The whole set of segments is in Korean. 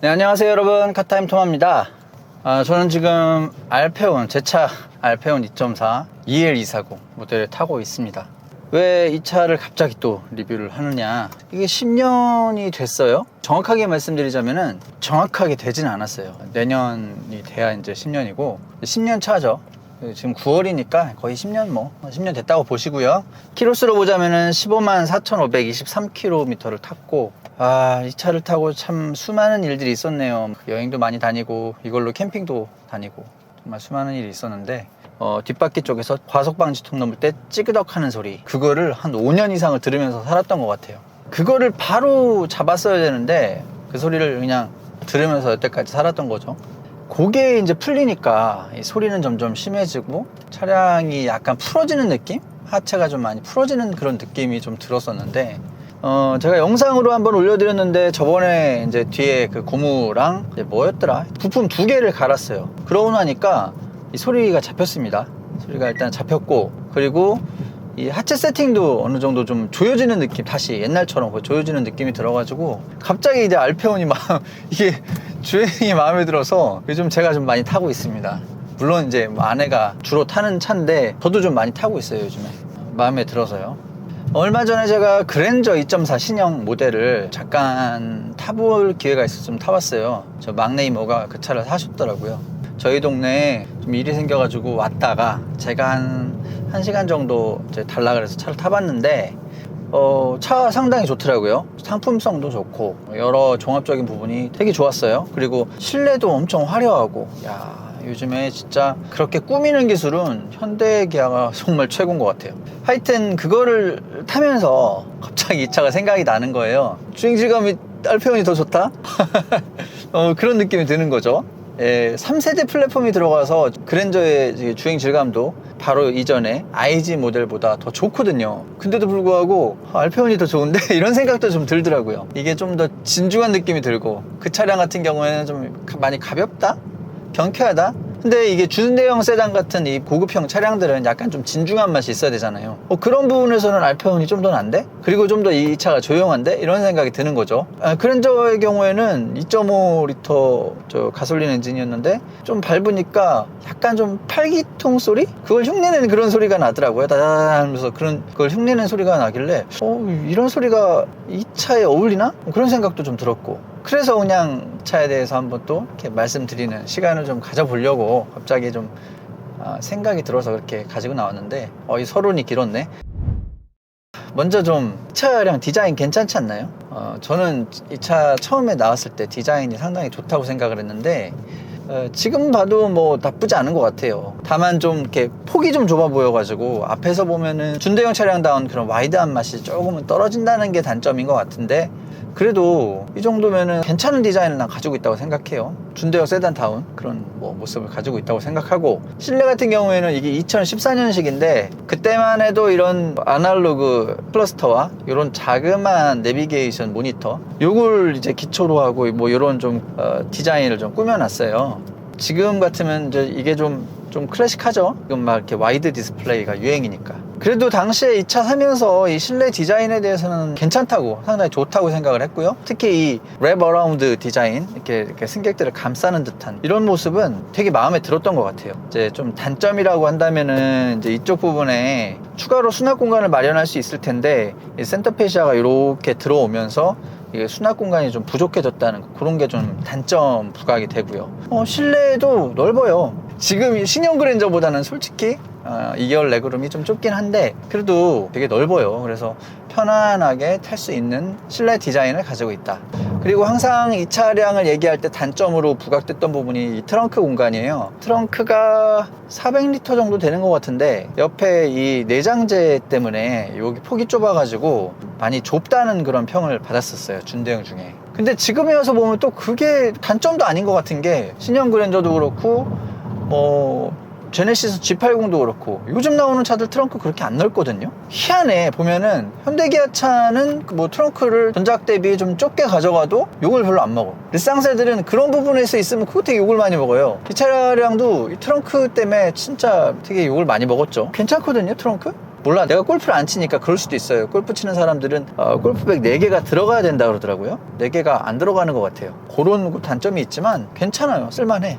네, 안녕하세요 여러분. 카타임 토마입니다. 아, 저는 지금 알페온 제 차 알페온 2.4 EL240 모델을 타고 있습니다. 왜 이 차를 갑자기 또 리뷰를 하느냐? 이게 10년이 됐어요. 정확하게 말씀드리자면은 정확하게 되진 않았어요. 내년이 돼야 이제 10년이고 10년 차죠 지금 9월이니까 거의 10년 뭐 10년 됐다고 보시고요 키로수로 보자면은 15만 4,523km를 탔고 아, 이 차를 타고 참 수많은 일들이 있었네요. 여행도 많이 다니고, 이걸로 캠핑도 다니고, 정말 수많은 일이 있었는데, 어, 뒷바퀴 쪽에서 과속방지턱 넘을 때 찌그덕 하는 소리. 그거를 한 5년 이상을 들으면서 살았던 것 같아요. 그거를 바로 잡았어야 되는데, 그 소리를 그냥 들으면서 여태까지 살았던 거죠. 그게 이제 풀리니까 이 소리는 점점 심해지고, 차량이 약간 풀어지는 느낌? 하체가 좀 많이 풀어지는 그런 느낌이 좀 들었었는데, 어, 제가 영상으로 한번 올려드렸는데 저번에 이제 뒤에 그 고무랑 뭐였더라? 부품 두 개를 갈았어요. 그러고 나니까 이 소리가 잡혔습니다. 소리가 일단 잡혔고 그리고 이 하체 세팅도 어느 정도 좀 조여지는 느낌 다시 옛날처럼 그 조여지는 느낌이 들어가지고 갑자기 이제 알페온이 막 이게 주행이 마음에 들어서 요즘 제가 좀 많이 타고 있습니다. 물론 이제 뭐 아내가 주로 타는 차인데 저도 좀 많이 타고 있어요 요즘에 마음에 들어서요. 얼마 전에 제가 그랜저 2.4 신형 모델을 잠깐 타볼 기회가 있어서 좀 타봤어요. 저 막내 이모가 그 차를 사셨더라고요. 저희 동네에 좀 일이 생겨가지고 왔다가 제가 한, 한 시간 정도 이제 달라 그래서 차를 타봤는데, 어, 차 상당히 좋더라고요. 상품성도 좋고, 여러 종합적인 부분이 되게 좋았어요. 그리고 실내도 엄청 화려하고, 야 요즘에 진짜 그렇게 꾸미는 기술은 현대 기아가 정말 최고인 것 같아요. 하여튼 그거를 타면서 갑자기 이 차가 생각이 나는 거예요. 주행 질감이 알페온이 더 좋다? 어, 그런 느낌이 드는 거죠. 예, 3세대 플랫폼이 들어가서 그랜저의 주행 질감도 바로 이전에 IG 모델보다 더 좋거든요. 근데도 불구하고 아, 알페온이 더 좋은데 이런 생각도 좀 들더라고요. 이게 좀 더 진중한 느낌이 들고 그 차량 같은 경우에는 좀 가- 많이 가볍다? 경쾌하다? 근데 이게 준대형 세단 같은 이 고급형 차량들은 약간 좀 진중한 맛이 있어야 되잖아요. 어, 그런 부분에서는 알페온이 좀 더 난데? 그리고 좀 더 이 차가 조용한데? 이런 생각이 드는 거죠. 아, 그랜저의 경우에는 2.5리터 저 가솔린 엔진이었는데 좀 밟으니까 약간 좀 팔기통 소리? 그걸 흉내내는 그런 소리가 나더라고요. 다다다 하면서 그런 그걸 흉내내는 소리가 나길래 어, 이런 소리가 이 차에 어울리나? 그런 생각도 좀 들었고 그래서 그냥 차에 대해서 한번 또 이렇게 말씀드리는 시간을 좀 가져보려고 갑자기 좀 아, 생각이 들어서 그렇게 가지고 나왔는데 어, 이 서론이 길었네. 먼저 좀 차량 디자인 괜찮지 않나요? 어, 저는 이 차 처음에 나왔을 때 디자인이 상당히 좋다고 생각을 했는데 어, 지금 봐도 뭐 나쁘지 않은 것 같아요. 다만 좀 이렇게 폭이 좀 좁아 보여가지고 앞에서 보면은 준대형 차량다운 그런 와이드한 맛이 조금은 떨어진다는 게 단점인 것 같은데 그래도 이 정도면은 괜찮은 디자인을 난 가지고 있다고 생각해요. 준대형 세단다운 그런 뭐 모습을 가지고 있다고 생각하고 실내 같은 경우에는 이게 2014년식인데 그때만 해도 이런 아날로그 클러스터와 이런 자그마한 내비게이션 모니터 요걸 이제 기초로 하고 뭐 이런 좀 어, 디자인을 좀 꾸며놨어요. 지금 같으면 이제 이게 좀, 좀 클래식하죠? 지금 막 이렇게 와이드 디스플레이가 유행이니까. 그래도 당시에 이 차 사면서 이 실내 디자인에 대해서는 괜찮다고, 상당히 좋다고 생각을 했고요. 특히 이 랩 어라운드 디자인, 이렇게, 이렇게 승객들을 감싸는 듯한 이런 모습은 되게 마음에 들었던 것 같아요. 이제 좀 단점이라고 한다면은 이제 이쪽 부분에 추가로 수납 공간을 마련할 수 있을 텐데, 이 센터페시아가 이렇게 들어오면서 이게 수납 공간이 좀 부족해졌다는 거, 그런 게 좀 단점 부각이 되고요. 어, 실내도 넓어요. 지금 이 신형 그랜저보다는 솔직히 어, 2개월 레그룸이 좀 좁긴 한데 그래도 되게 넓어요. 그래서 편안하게 탈 수 있는 실내 디자인을 가지고 있다. 그리고 항상 이 차량을 얘기할 때 단점으로 부각됐던 부분이 이 트렁크 공간이에요. 트렁크가 400리터 정도 되는 것 같은데 옆에 이 내장재 때문에 여기 폭이 좁아가지고 많이 좁다는 그런 평을 받았었어요. 준대형 중에. 근데 지금에 와서 보면 또 그게 단점도 아닌 것 같은 게 신형 그랜저도 그렇고 뭐 제네시스 G80도 그렇고 요즘 나오는 차들 트렁크 그렇게 안 넓거든요. 희한해. 보면은 현대기아 차는 그뭐 트렁크를 전작 대비 좀 좁게 가져가도 욕을 별로 안 먹어. 르쌍세들은 그런 부분에서 있으면 그거 되게 욕을 많이 먹어요. 이 차량도 이 트렁크 때문에 진짜 되게 욕을 많이 먹었죠. 괜찮거든요 트렁크? 몰라. 내가 골프를 안 치니까 그럴 수도 있어요. 골프 치는 사람들은 어, 골프백 4개가 들어가야 된다 그러더라고요. 4개가 안 들어가는 것 같아요. 그런 단점이 있지만 괜찮아요. 쓸만해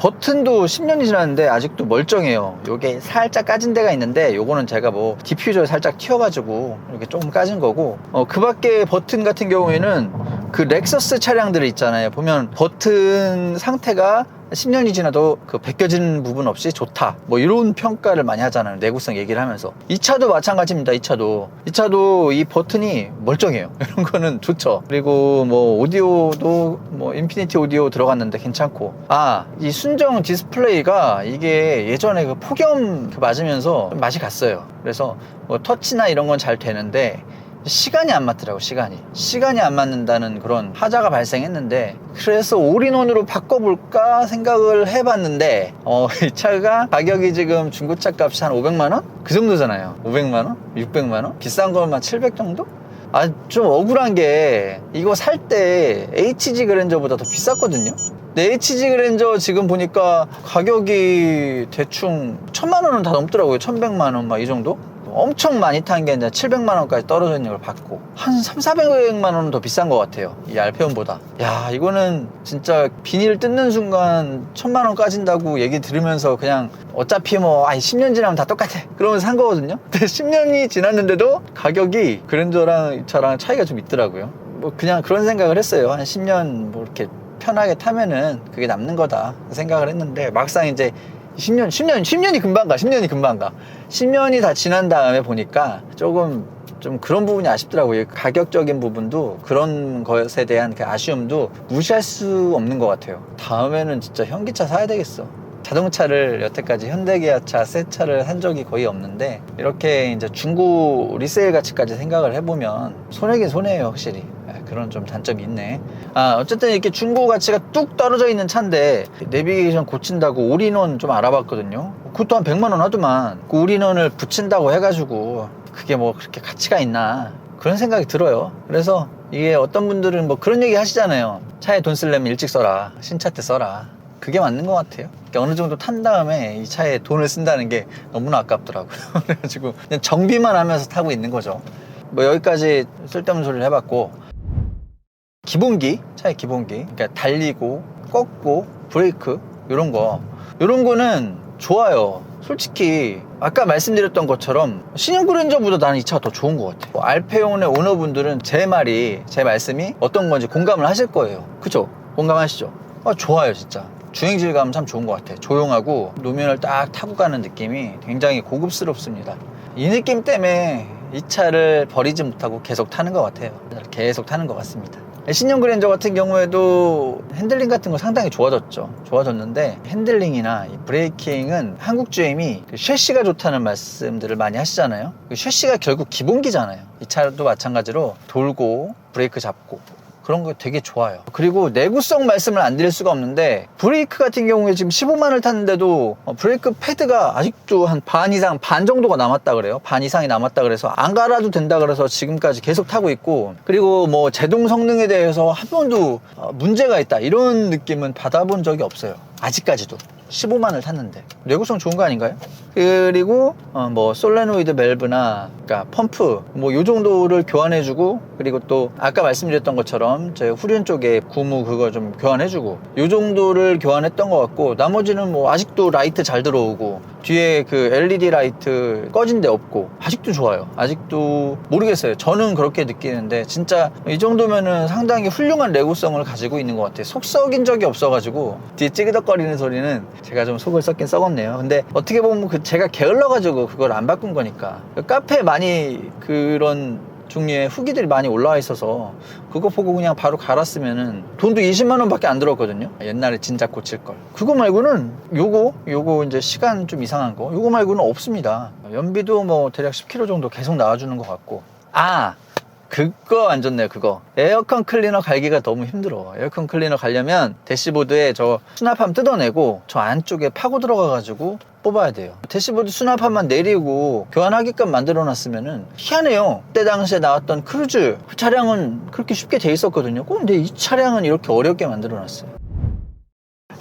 버튼도 10년이 지났는데 아직도 멀쩡해요. 요게 살짝 까진 데가 있는데 요거는 제가 뭐 디퓨저를 살짝 튀어가지고 이렇게 조금 까진 거고 어, 그 밖에 버튼 같은 경우에는 그 렉서스 차량들 있잖아요. 보면 버튼 상태가 10년이 지나도 그 벗겨지는 부분 없이 좋다. 뭐 이런 평가를 많이 하잖아요. 내구성 얘기를 하면서. 이 차도 마찬가지입니다 이 차도. 이 차도 이 버튼이 멀쩡해요. 이런 거는 좋죠. 그리고 뭐 오디오도 뭐 인피니티 오디오 들어갔는데 괜찮고. 아 이 순정 디스플레이가 이게 예전에 그 폭염 그 맞으면서 좀 맛이 갔어요. 그래서 뭐 터치나 이런 건 잘 되는데 시간이 안 맞더라고 시간이 시간이 안 맞는다는 그런 하자가 발생했는데 그래서 올인원으로 바꿔볼까 생각을 해봤는데 어, 이 차가 가격이 지금 중고차 값이 한 500만원? 그 정도잖아요 500만원? 600만원? 비싼 거만 700 정도? 아 좀 억울한 게 이거 살 때 HG 그랜저보다 더 비쌌거든요 HG 그랜저 지금 보니까 가격이 대충 1000만원은 다 넘더라고요 1100만원 막 이 정도? 엄청 많이 탄게 이제 700만 원까지 떨어져 있는 걸 봤고 한 3, 400만 원은 더 비싼 것 같아요 이 알페온보다. 야 이거는 진짜 비닐 뜯는 순간 1000만 원 까진다고 얘기 들으면서 그냥 어차피 뭐 아이 10년 지나면 다 똑같아. 그러면서 산 거거든요. 근데 10년이 지났는데도 가격이 그랜저랑 이 차랑 차이가 좀 있더라고요. 뭐 그냥 그런 생각을 했어요. 한 10년 뭐 이렇게 편하게 타면은 그게 남는 거다 생각을 했는데 막상 이제 10년, 10년, 10년이 금방 가, 10년이 금방 가. 10년이 다 지난 다음에 보니까 조금 좀 그런 부분이 아쉽더라고요. 가격적인 부분도 그런 것에 대한 그 아쉬움도 무시할 수 없는 것 같아요. 다음에는 진짜 현기차 사야 되겠어. 자동차를 여태까지 현대기아차, 새 차를 산 적이 거의 없는데 이렇게 이제 중고 리세일 가치까지 생각을 해보면 손해긴 손해예요, 확실히. 예, 그런 좀 단점이 있네. 아, 어쨌든 이렇게 중고 가치가 뚝 떨어져 있는 차인데 내비게이션 고친다고 올인원 좀 알아봤거든요. 그것도 한 100만 원 하더만 그 올인원을 붙인다고 해가지고 그게 뭐 그렇게 가치가 있나 그런 생각이 들어요. 그래서 이게 어떤 분들은 뭐 그런 얘기 하시잖아요. 차에 돈 쓰려면 일찍 써라. 신차 때 써라. 그게 맞는 것 같아요. 그러니까 어느 정도 탄 다음에 이 차에 돈을 쓴다는 게 너무나 아깝더라고요. 그래가지고 그냥 정비만 하면서 타고 있는 거죠. 뭐 여기까지 쓸데없는 소리를 해봤고 기본기 차의 기본기 그러니까 달리고 꺾고 브레이크 이런 거 이런 거는 좋아요 솔직히 아까 말씀드렸던 것처럼 신형 그랜저보다 나는 이 차가 더 좋은 것 같아요 알페온의 오너분들은 제 말이 제 말씀이 어떤 건지 공감을 하실 거예요 그쵸? 공감하시죠? 아, 좋아요 진짜 주행 질감 참 좋은 것 같아요 조용하고 노면을 딱 타고 가는 느낌이 굉장히 고급스럽습니다 이 느낌 때문에 이 차를 버리지 못하고 계속 타는 것 같아요 계속 타는 것 같습니다 신형 그랜저 같은 경우에도 핸들링 같은 거 상당히 좋아졌죠. 좋아졌는데 핸들링이나 이 브레이킹은 한국 GM이 그 쉐시가 좋다는 말씀들을 많이 하시잖아요. 그 쉐시가 결국 기본기잖아요. 이 차도 마찬가지로 돌고 브레이크 잡고 그런 거 되게 좋아요. 그리고 내구성 말씀을 안 드릴 수가 없는데 브레이크 같은 경우에 지금 15만을 탔는데도 어, 브레이크 패드가 아직도 한 반 이상 반 정도가 남았다 그래요. 반 이상이 남았다 그래서 안 갈아도 된다 그래서 지금까지 계속 타고 있고 그리고 뭐 제동 성능에 대해서 한 번도 어, 문제가 있다 이런 느낌은 받아본 적이 없어요. 아직까지도. 15만을 탔는데 내구성 좋은 거 아닌가요? 그리고 어, 뭐 솔레노이드 밸브나 그러니까 펌프 뭐 요 정도를 교환해주고 그리고 또 아까 말씀드렸던 것처럼 제 후륜 쪽에 구무 그거 좀 교환해주고 요 정도를 교환했던 것 같고 나머지는 뭐 아직도 라이트 잘 들어오고 뒤에 그 LED 라이트 꺼진 데 없고 아직도 좋아요. 아직도 모르겠어요. 저는 그렇게 느끼는데 진짜 이 정도면은 상당히 훌륭한 내구성을 가지고 있는 것 같아요. 속 썩인 적이 없어가지고 뒤에 찌그덕거리는 소리는 제가 좀 속을 썩긴 썩었네요. 근데 어떻게 보면 그 제가 게을러가지고 그걸 안 바꾼 거니까. 카페에 많이 그런 종류의 후기들이 많이 올라와 있어서 그거 보고 그냥 바로 갈았으면은 돈도 20만 원밖에 안 들었거든요. 옛날에 진작 고칠 걸. 그거 말고는 요거 요거 이제 시간 좀 이상한 거. 요거 말고는 없습니다. 연비도 뭐 대략 10km 정도 계속 나와주는 것 같고. 아 그거 안 좋네요 그거. 에어컨 클리너 갈기가 너무 힘들어. 에어컨 클리너 가려면 대시보드에 저 수납함 뜯어내고 저 안쪽에 파고 들어가 가지고 뽑아야 돼요. 대시보드 수납함만 내리고 교환하게끔 만들어 놨으면은 희한해요. 그때 당시에 나왔던 크루즈 그 차량은 그렇게 쉽게 돼 있었거든요. 근데 이 차량은 이렇게 어렵게 만들어 놨어요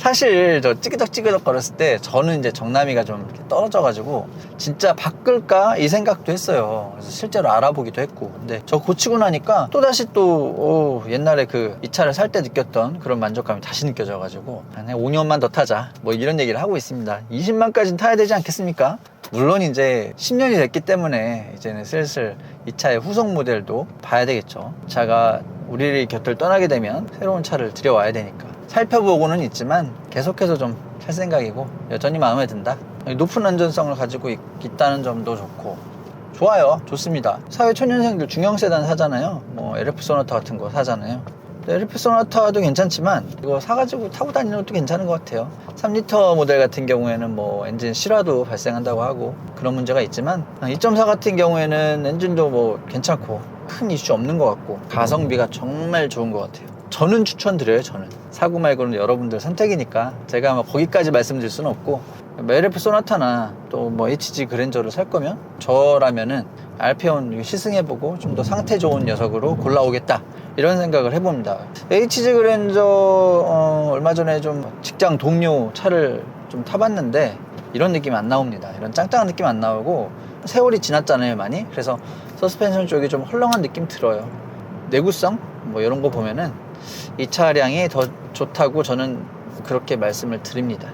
사실 저 찌그덕찌그덕 거렸을 때 저는 이제 정남이가 좀 떨어져가지고 진짜 바꿀까 이 생각도 했어요. 그래서 실제로 알아보기도 했고. 근데 저 고치고 나니까 또 다시 또 오, 옛날에 그 이 차를 살 때 느꼈던 그런 만족감이 다시 느껴져가지고 한 5년만 더 타자 뭐 이런 얘기를 하고 있습니다. 20만까지는 타야 되지 않겠습니까? 물론 이제 10년이 됐기 때문에 이제는 슬슬 이 차의 후속 모델도 봐야 되겠죠. 차가 우리 곁을 떠나게 되면 새로운 차를 들여와야 되니까 살펴보고는 있지만 계속해서 좀 살 생각이고 여전히 마음에 든다. 높은 안전성을 가지고 있, 있다는 점도 좋고 좋아요. 좋습니다. 사회 초년생들 중형 세단 사잖아요. 뭐 LF 소나타 같은 거 사잖아요. LF 소나타도 괜찮지만 이거 사가지고 타고 다니는 것도 괜찮은 것 같아요. 3리터 모델 같은 경우에는 뭐 엔진 실화도 발생한다고 하고 그런 문제가 있지만 2.4 같은 경우에는 엔진도 뭐 괜찮고 큰 이슈 없는 것 같고 가성비가 정말 좋은 것 같아요. 저는 추천드려요. 저는 사고 말고는 여러분들 선택이니까 제가 뭐 거기까지 말씀드릴 수는 없고 뭐 LF 소나타나 또 뭐 HG 그랜저를 살 거면 저라면은 알페온 시승해보고 좀 더 상태 좋은 녀석으로 골라오겠다 이런 생각을 해봅니다. HG 그랜저 어, 얼마 전에 좀 직장 동료 차를 좀 타봤는데 이런 느낌 안 나옵니다. 이런 짱짱한 느낌 안 나오고 세월이 지났잖아요 많이. 그래서 서스펜션 쪽이 좀 헐렁한 느낌 들어요. 내구성 뭐 이런 거 보면은 이 차량이 더 좋다고 저는 그렇게 말씀을 드립니다.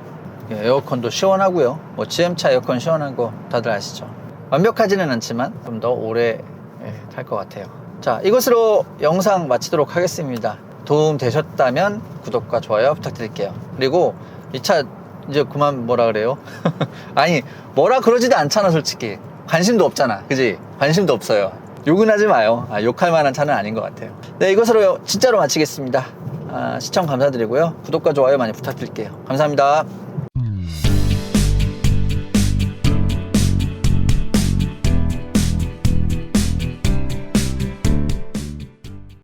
예, 에어컨도 시원하고요. 뭐 GM차 에어컨 시원한 거 다들 아시죠? 완벽하지는 않지만 좀 더 오래 예, 탈것 같아요. 자, 이것으로 영상 마치도록 하겠습니다. 도움 되셨다면 구독과 좋아요 부탁드릴게요. 그리고 이 차 이제 그만 뭐라 그래요? 아니, 뭐라 그러지도 않잖아, 솔직히. 관심도 없잖아. 그지? 관심도 없어요. 욕은 하지 마요. 아, 욕할 만한 차는 아닌 것 같아요. 네, 이것으로 진짜로 마치겠습니다. 아, 시청 감사드리고요. 구독과 좋아요 많이 부탁드릴게요. 감사합니다.